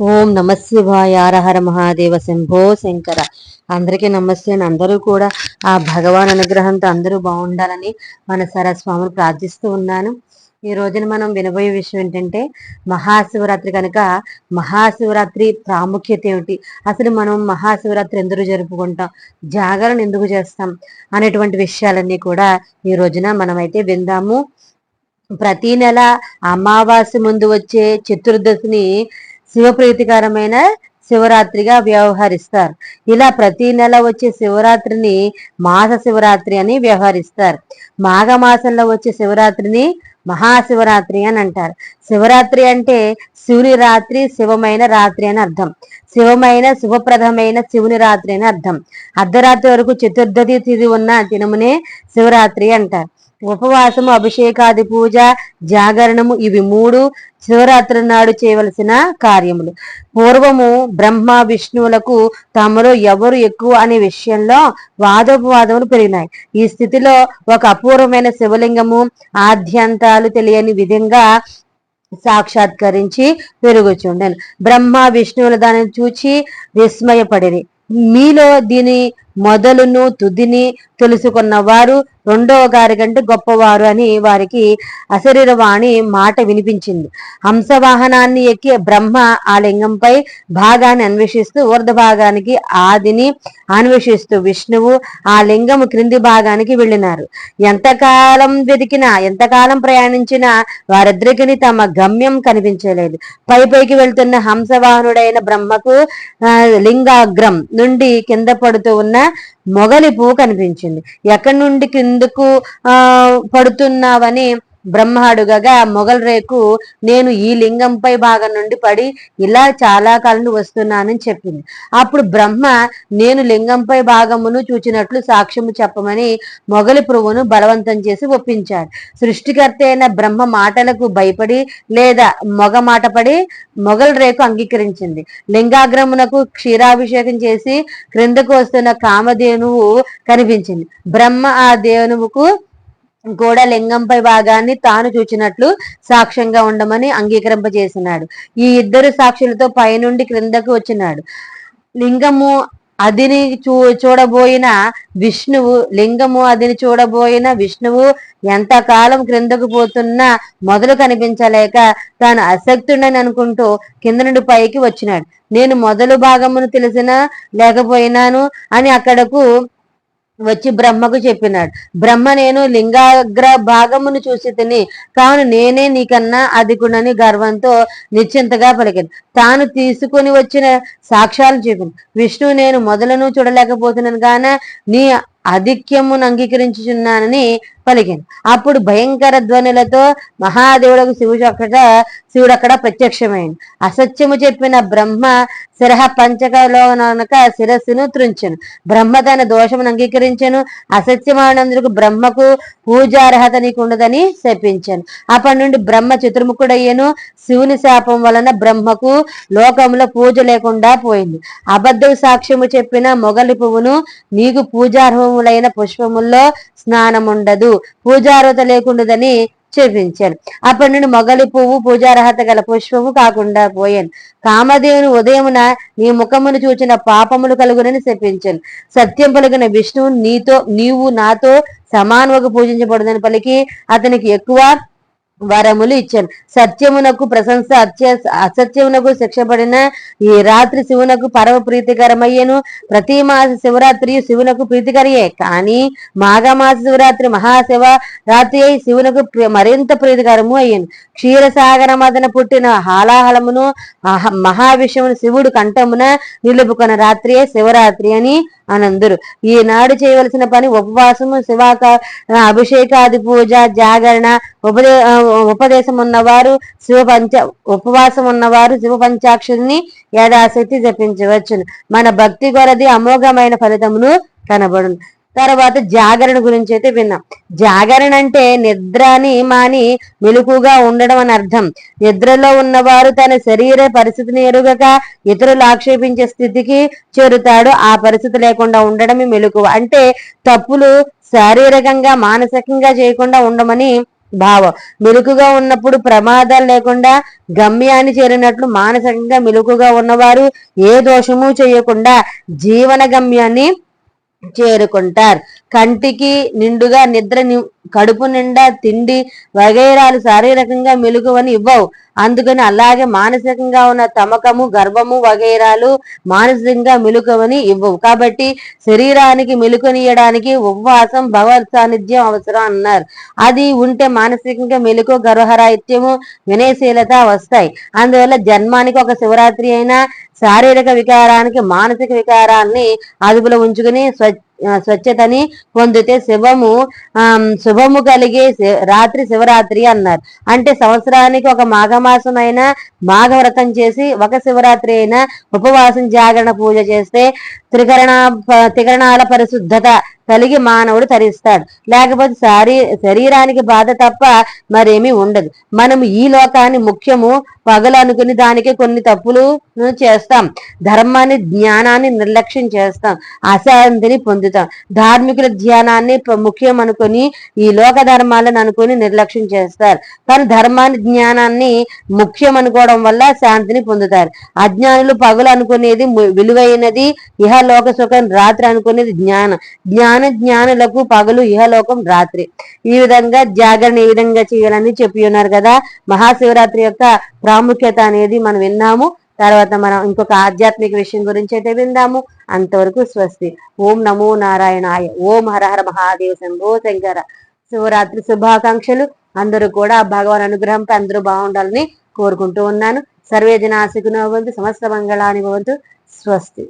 ఓం నమశివాయ హర మహాదేవ శంభో శంకర. అందరికీ నమస్తే అని అందరూ కూడా ఆ భగవాన్ అనుగ్రహంతో అందరూ బాగుండాలని మన సరస్వామిని ప్రార్థిస్తూ ఉన్నాను. ఈ రోజున మనం వినబోయే విషయం ఏంటంటే మహాశివరాత్రి కనుక మహాశివరాత్రి ప్రాముఖ్యత ఏమిటి? అసలు మనం మహాశివరాత్రి ఎందుకు జరుపుకుంటాం? జాగరణ ఎందుకు చేస్తాం? అనేటువంటి విషయాలన్నీ కూడా ఈ రోజున మనమైతే విందాము. ప్రతి నెల అమావాస్య ముందు వచ్చే చతుర్దశిని శివప్రీతికరమైన శివరాత్రిగా వ్యవహరిస్తారు. ఇలా ప్రతి నెల వచ్చే శివరాత్రిని మాస శివరాత్రి అని వ్యవహరిస్తారు. మాఘమాసంలో వచ్చే శివరాత్రిని మహాశివరాత్రి అని అంటారు. శివరాత్రి అంటే శివుని రాత్రి శివమైన రాత్రి అని అర్థం. శివమైన శుభప్రదమైన శివుని రాత్రి అని అర్థం. అర్ధరాత్రి వరకు చతుర్దశి తిథి ఉన్న దినమునే శివరాత్రి అంటారు. ఉపవాసము అభిషేకాది పూజ జాగరణము ఇవి మూడు శివరాత్రి నాడు చేయవలసిన కార్యములు. పూర్వము బ్రహ్మ విష్ణువులకు తమలో ఎవరు ఎక్కువ అనే విషయంలో వాదోపవాదములు పెరిగినాయి. ఈ స్థితిలో ఒక అపూర్వమైన శివలింగము ఆద్యంతాలు తెలియని విధంగా సాక్షాత్కరించి పెరుగుచుండెను. బ్రహ్మ విష్ణువుల దానిని చూచి విస్మయపడిరి. మీలో దీని మొదలును తుదిని తెలుసుకున్న వారు రెండవ గారి కంటే గొప్పవారు అని వారికి అశరీరవాణి మాట వినిపించింది. హంసవాహనాన్ని ఎక్కి బ్రహ్మ ఆ లింగంపై భాగాన్ని అన్వేషిస్తూ ఊర్ధ భాగానికి ఆదిని అన్వేషిస్తూ విష్ణువు ఆ లింగము క్రింది భాగానికి వెళ్ళినారు. ఎంతకాలం వెతికినా ఎంతకాలం ప్రయాణించినా వారిద్దరికి తమ గమ్యం కనిపించలేదు. పై పైకి వెళ్తున్న హంసవాహనుడైన బ్రహ్మకు లింగాగ్రం నుండి కింద పడుతూ ఉన్న మొగలి పువ్వు కనిపించింది. ఎక్కడి నుండి కిందకు ఆ పడుతున్నావని బ్రహ్మ అడుగగా మొగల్ రేకు నేను ఈ లింగంపై భాగం నుండి పడి ఇలా చాలా కాలం వస్తున్నానని చెప్పింది. అప్పుడు బ్రహ్మ నేను లింగంపై భాగమును చూచినట్లు సాక్ష్యము చెప్పమని మొగలి పురువును బలవంతం చేసి ఒప్పించాడు. సృష్టికర్త అయిన బ్రహ్మ మాటలకు భయపడి లేదా మొగ మాట పడి మొగల్ రేకు అంగీకరించింది. లింగాగ్రమునకు క్షీరాభిషేకం చేసి క్రిందకు వస్తున్న కామధేనువు కనిపించింది. బ్రహ్మ ఆ దేవునువుకు కూడా లింగంపై భాగాన్ని తాను చూచినట్లు సాక్ష్యంగా ఉండమని అంగీకరింపజేసినాడు. ఈ ఇద్దరు సాక్షులతో పైనుండి క్రిందకు వచ్చినాడు. లింగము అదిని చూ చూడబోయిన విష్ణువు లింగము అదిని చూడబోయిన విష్ణువు ఎంతకాలం క్రిందకు పోతున్నా మొదలు కనిపించలేక తాను అసక్తుడని అనుకుంటూ కింద నుండి పైకి వచ్చినాడు. నేను మొదలు భాగమును తెలిసినా లేకపోయినాను అని అక్కడకు వచ్చి బ్రహ్మకు చెప్పినాడు. బ్రహ్మ నేను లింగాగ్ర భాగమును చూసి తిని కావున నేనే నీకన్నా అధికుడని గర్వంతో నిశ్చింతగా పలికింది. తాను తీసుకుని వచ్చిన సాక్ష్యాలు చెప్పింది విష్ణు నేను మొదలను చూడలేకపోతున్నాను గాన నీ ఆధిక్యమును అంగీకరించుచున్నానని పలికింది. అప్పుడు భయంకర ధ్వనులతో మహాదేవుడు శివుడు అక్కడ శివుడు అక్కడ ప్రత్యక్షమైంది. అసత్యము చెప్పిన బ్రహ్మ శిరహ పంచకలోనక శిరస్సును త్రుంచెను. బ్రహ్మ తన దోషమును అంగీకరించను. అసత్యమానందుకు బ్రహ్మకు పూజార్హత నీకు ఉండదని శపించాను. అప్పటి నుండి బ్రహ్మ చతుర్ముఖుడయ్యను. శివుని శాపం వలన బ్రహ్మకు లోకంలో పూజ లేకుండా పోయింది. అబద్ధ సాక్ష్యము చెప్పిన మొగలి పువ్వును నీకు పూజార్హములైన పుష్పముల్లో స్నానముండదు. పూజార్హత లేకుండదని చెప్పించాను. అప్పటి నుండి మొగలి పువ్వు పూజార్హత గల పుష్పము కాకుండా పోయాను. కామదేవుని ఉదయమున నీ ముఖమును చూచిన పాపములు కలుగునని చెప్పించాను. సత్యం పలికిన విష్ణువు నీతో నీవు నాతో సమానముగా పూజించబడదని పలికి అతనికి ఎక్కువ వరములు ఇచ్చాను. సత్యమునకు ప్రశంస అసత్యమునకు శిక్షపడిన ఈ రాత్రి శివునకు పరమ ప్రీతికరమయ్యను. ప్రతి మాస శివరాత్రి శివునకు ప్రీతికరయే. కానీ మాఘమాస శివరాత్రి మహాశివ రాత్రి అయి శివునకు మరింత ప్రీతికరము అయ్యాను. క్షీరసాగర మదన పుట్టిన హాలాహలమును మహావిషమును శివుడు కంఠమున నిలుపుకున్న రాత్రియే శివరాత్రి అని అనందురు. ఈనాడు చేయవలసిన పని ఉపవాసము శివాక అభిషేకాది పూజ జాగరణ ఉపదే ఉపదేశం ఉన్నవారు శివ పంచ ఉపవాసం ఉన్నవారు శివ పంచాక్షరిని యథాశక్తి జపించవచ్చును. మన భక్తి కొరది అమోఘమైన ఫలితమును కనబడును. తర్వాత జాగరణ గురించి అయితే విన్నాం. జాగరణ అంటే నిద్రని మాని మెలుకుగా ఉండడం అని అర్థం. నిద్రలో ఉన్నవారు తన శరీర పరిస్థితిని ఎరుగక ఇతరులు ఆక్షేపించే స్థితికి చేరుతాడు. ఆ పరిస్థితి లేకుండా ఉండడమే మెలుకు అంటే తప్పులు శారీరకంగా మానసికంగా చేయకుండా ఉండమని భావం. మెలుకుగా ఉన్నప్పుడు ప్రమాదాలు లేకుండా గమ్యాన్ని చేరినట్లు మానసికంగా మెలుకుగా ఉన్నవారు ఏ దోషము చేయకుండా జీవన గమ్యాన్ని చేరుకుంటారు. కంటికి నిండుగా నిద్ర ని- కడుపు నిండా తిండి వగైరాలు శారీరకంగా మెలుగువని ఇవ్వవు. అందుకని అలాగే మానసికంగా ఉన్న తమకము గర్భము వగైరాలు మానసికంగా మెలుకవని ఇవ్వవు. కాబట్టి శరీరానికి మెలుకనియడానికి ఉపవాసం భగవత్ సాన్నిధ్యం అవసరం అన్నారు. అది ఉంటే మానసికంగా మెలుకు గర్వహరాహిత్యము వినయశీలత వస్తాయి. అందువల్ల జన్మానికి ఒక శివరాత్రి అయినా శారీరక వికారానికి మానసిక వికారాన్ని అదుపులో ఉంచుకుని స్వచ్ఛ స్వచ్ఛతని పొందితే శివము ఆ శుభము కలిగే రాత్రి శివరాత్రి అన్నారు. అంటే సంవత్సరానికి ఒక మాఘమాసం అయినా మాఘవ్రతం చేసి ఒక శివరాత్రి అయినా ఉపవాసం జాగరణ పూజ చేస్తే త్రికరణ ప- త్రికరణాల పరిశుద్ధత కలిగి మానవుడు తరిస్తాడు లేకపోతే శారీ శరీరానికి బాధ తప్ప మరేమీ ఉండదు. మనం ఈ లోకాన్ని ముఖ్యము పగలు అనుకుని దానికి కొన్ని తప్పులు చేస్తాం. ధర్మాన్ని జ్ఞానాన్ని నిర్లక్ష్యం చేస్తాం. అశాంతిని పొందుతాం. ధార్మికుల ధ్యానాన్ని ముఖ్యం అనుకుని ఈ లోక ధర్మాలను అనుకుని నిర్లక్ష్యం చేస్తారు. కానీ ధర్మాన్ని జ్ఞానాన్ని ముఖ్యం అనుకోవడం వల్ల శాంతిని పొందుతారు. అజ్ఞానులు పగులు అనుకునేది విలువైనది విలువైనది ఇహలోక సుఖం రాత్రి అనుకునేది జ్ఞానం. జ్ఞానం జ్ఞానులకు పగలు ఇహలోకం రాత్రి. ఈ విధంగా జాగరణ ఈ విధంగా చేయాలని చెప్పి ఉన్నారు కదా. మహాశివరాత్రి యొక్క ప్రాముఖ్యత అనేది మనం విన్నాము. తర్వాత మనం ఇంకొక ఆధ్యాత్మిక విషయం గురించి అయితే విందాము. అంతవరకు స్వస్తి. ఓం నమో నారాయణాయ. ఓం హరహర మహాదేవ శంభో శంకర. శివరాత్రి శుభాకాంక్షలు. అందరూ కూడా భగవాన్ అనుగ్రహంపై అందరూ బాగుండాలని కోరుకుంటూ ఉన్నాను. సర్వే జనాశికునవంతు సమస్త మంగళాని భవంతు. స్వస్తి.